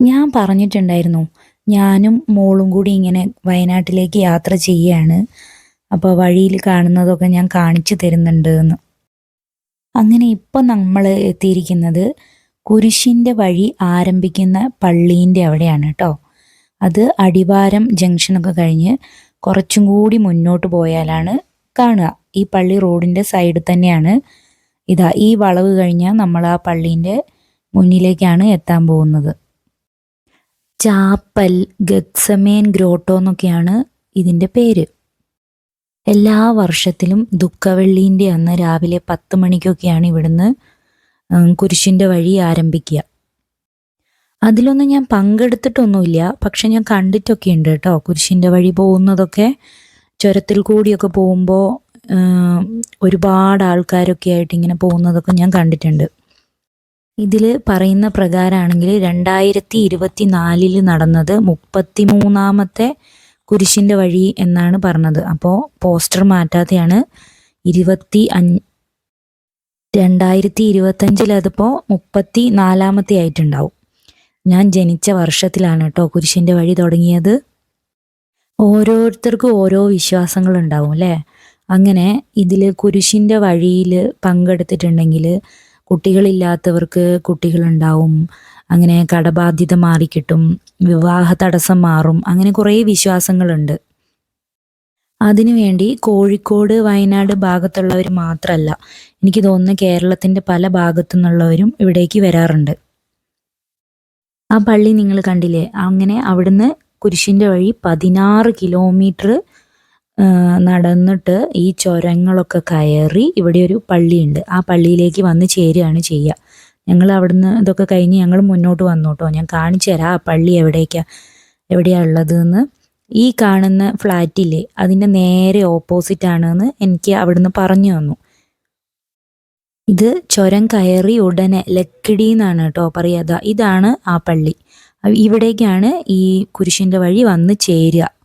ഞാൻ പറഞ്ഞിട്ടുണ്ടായിരുന്നു. ഞാനും മോളും കൂടി ഇങ്ങനെ വയനാട്ടിലേക്ക് യാത്ര ചെയ്യാണ്. അപ്പോൾ വഴിയിൽ കാണുന്നതൊക്കെ ഞാൻ കാണിച്ചു തരുന്നുണ്ട് എന്ന് അങ്ങനെ ഇപ്പം നമ്മൾ എത്തിയിരിക്കുന്നത് കുരിശിന്റെ വഴി ആരംഭിക്കുന്ന പള്ളീന്റെ അവിടെയാണ് കേട്ടോ അത് അടിവാരം ജംഗ്ഷനൊക്കെ കഴിഞ്ഞ് കുറച്ചും കൂടി മുന്നോട്ട് പോയാലാണ് കാണുക. ഈ പള്ളി റോഡിന്റെ സൈഡിൽ തന്നെയാണ്. ഇതാ ഈ വളവ് കഴിഞ്ഞാൽ നമ്മൾ ആ പള്ളീന്റെ മുന്നിലേക്കാണ് എത്താൻ പോകുന്നത്. ചാപ്പൽ ഗത്സമേൻ ഗ്രോട്ടോ എന്നൊക്കെയാണ് ഇതിന്റെ പേര്. എല്ലാ വർഷത്തിലും ദുഃഖവെള്ളീന്റെ അന്ന് രാവിലെ പത്ത് മണിക്കൊക്കെയാണ് ഇവിടുന്ന് കുരിശിന്റെ വഴി ആരംഭിക്കുക. അതിലൊന്നും ഞാൻ പങ്കെടുത്തിട്ടൊന്നുമില്ല. പക്ഷെ ഞാൻ കണ്ടിട്ടൊക്കെ ഉണ്ട് കേട്ടോ. കുരിശിന്റെ വഴി പോകുന്നതൊക്കെ ചുരത്തിൽ കൂടിയൊക്കെ പോകുമ്പോൾ ഒരുപാട് ആൾക്കാരൊക്കെ ആയിട്ട് ഇങ്ങനെ പോകുന്നതൊക്കെ ഞാൻ കണ്ടിട്ടുണ്ട്. ഇതിൽ പറയുന്ന പ്രകാരമാണെങ്കിൽ രണ്ടായിരത്തി ഇരുപത്തി നാലിൽ നടന്നത് മുപ്പത്തി മൂന്നാമത്തെ കുരിശിന്റെ വഴി എന്നാണ് പറഞ്ഞത്. അപ്പോൾ പോസ്റ്റർ മാറ്റാതെയാണ് ഇരുപത്തി അഞ്ച് രണ്ടായിരത്തി ഇരുപത്തഞ്ചിൽ അതിപ്പോൾ മുപ്പത്തി നാലാമത്തെ ആയിട്ടുണ്ടാവും. ഞാൻ ജനിച്ച വർഷത്തിലാണ് കേട്ടോ കുരിശിന്റെ വഴി തുടങ്ങിയത്. ഓരോരുത്തർക്കും ഓരോ വിശ്വാസങ്ങളുണ്ടാവും അല്ലേ? അങ്ങനെ ഇതിൽ കുരിശിന്റെ വഴിയിൽ പങ്കെടുത്തിട്ടുണ്ടെങ്കിൽ കുട്ടികളില്ലാത്തവർക്ക് കുട്ടികളുണ്ടാവും. അങ്ങനെ കടബാധ്യത മാറിക്കിട്ടും വിവാഹ തടസ്സം മാറും അങ്ങനെ കുറേ വിശ്വാസങ്ങളുണ്ട്. അതിനുവേണ്ടി കോഴിക്കോട് വയനാട് ഭാഗത്തുള്ളവർ മാത്രമല്ല എനിക്ക് തോന്നുന്നു കേരളത്തിന്റെ പല ഭാഗത്തു നിന്നുള്ളവരും ഇവിടേക്ക് വരാറുണ്ട്. ആ പള്ളി നിങ്ങൾ കണ്ടില്ലേ? അങ്ങനെ അവിടുന്ന് കുരിശിന്റെ വഴി പതിനാറ് കിലോമീറ്റർ നടന്നിട്ട് ഈ ചുരങ്ങളൊക്കെ കയറി ഇവിടെ ഒരു പള്ളിയുണ്ട്. ആ പള്ളിയിലേക്ക് വന്ന് ചേരുകയാണ് ചെയ്യുക. ഞങ്ങൾ അവിടുന്ന് ഇതൊക്കെ കഴിഞ്ഞ് ഞങ്ങൾ മുന്നോട്ട് വന്നു കേട്ടോ. ഞാൻ കാണിച്ചു തരാം ആ പള്ളി എവിടേക്കാണ് എവിടെയാണ് ഉള്ളതെന്ന്. ഈ കാണുന്ന ഫ്ലാറ്റില്ലേ അതിന്റെ നേരെ ഓപ്പോസിറ്റ് ആണെന്ന് എനിക്ക് അവിടുന്ന് പറഞ്ഞു തന്നു. ഇത് ചുരം കയറി ഉടനെ ലക്കിടി എന്നാണ് കേട്ടോ പറയാതെ ഇതാണ് ആ പള്ളി. ഇവിടേക്കാണ് ഈ കുരിശിന്റെ വഴി വന്ന് ചേരുക.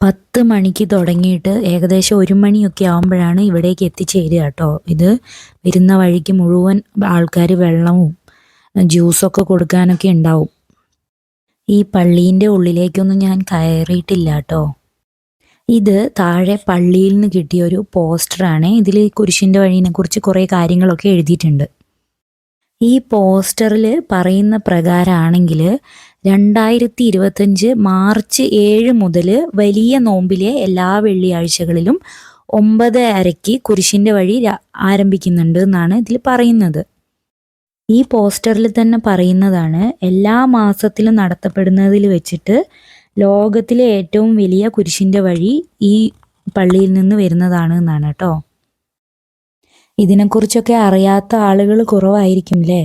പത്ത് മണിക്ക് തുടങ്ങിയിട്ട് ഏകദേശം ഒരു മണിയൊക്കെ ആകുമ്പോഴാണ് ഇവിടേക്ക് എത്തിച്ചേരുക കേട്ടോ. ഇത് വരുന്ന വഴിക്ക് മുഴുവൻ ആൾക്കാർ വെള്ളവും ജ്യൂസൊക്കെ കൊടുക്കാനൊക്കെ ഉണ്ടാവും. ഈ പള്ളീന്റെ ഉള്ളിലേക്കൊന്നും ഞാൻ കയറിയിട്ടില്ല കേട്ടോ. ഇത് താഴെ പള്ളിയിൽ നിന്ന് കിട്ടിയ ഒരു പോസ്റ്ററാണ്. ഇതിൽ കുരിശിന്റെ വഴിനെ കുറിച്ച് കുറേ കാര്യങ്ങളൊക്കെ എഴുതിയിട്ടുണ്ട്. ഈ പോസ്റ്ററിൽ പറയുന്ന പ്രകാരമാണെങ്കിൽ രണ്ടായിരത്തി ഇരുപത്തഞ്ച് മാർച്ച് ഏഴ് മുതൽ വലിയ നോമ്പിലെ എല്ലാ വെള്ളിയാഴ്ചകളിലും ഒമ്പത് അരയ്ക്ക് കുരിശിന്റെ വഴി ആരംഭിക്കുന്നുണ്ട് എന്നാണ് ഇതിൽ പറയുന്നത്. ഈ പോസ്റ്ററിൽ തന്നെ പറയുന്നതാണ് എല്ലാ മാസത്തിലും നടത്തപ്പെടുന്നതിൽ വെച്ചിട്ട് ലോകത്തിലെ ഏറ്റവും വലിയ കുരിശിന്റെ വഴി ഈ പള്ളിയിൽ നിന്ന് വരുന്നതാണ് എന്നാണ് കേട്ടോ. ഇതിനെക്കുറിച്ചൊക്കെ അറിയാത്ത ആളുകൾ കുറവായിരിക്കും അല്ലേ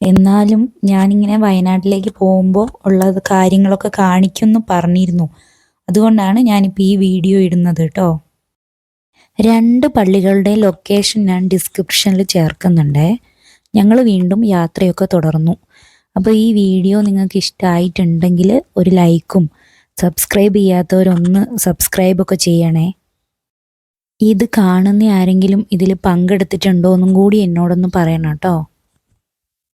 എന്നാലും ഞാനിങ്ങനെ വയനാട്ടിലേക്ക് പോകുമ്പോൾ ഉള്ള കാര്യങ്ങളൊക്കെ കാണിക്കുമെന്ന് പറഞ്ഞിരുന്നു. അതുകൊണ്ടാണ് ഞാനിപ്പോൾ ഈ വീഡിയോ ഇടുന്നത് കേട്ടോ രണ്ട് പള്ളികളുടെ ലൊക്കേഷൻ ഞാൻ ഡിസ്ക്രിപ്ഷനിൽ ചേർക്കുന്നുണ്ട്. ഞങ്ങൾ വീണ്ടും യാത്രയൊക്കെ തുടർന്നു. അപ്പോൾ ഈ വീഡിയോ നിങ്ങൾക്ക് ഇഷ്ടമായിട്ടുണ്ടെങ്കിൽ ഒരു ലൈക്കും സബ്സ്ക്രൈബ് ചെയ്യാത്തവരൊന്ന് സബ്സ്ക്രൈബൊക്കെ ചെയ്യണേ. ഇത് കാണുന്ന ആരെങ്കിലും ഇതിൽ പങ്കെടുത്തിട്ടുണ്ടോ എന്നും കൂടി എന്നോടൊന്ന് പറയണം കേട്ടോ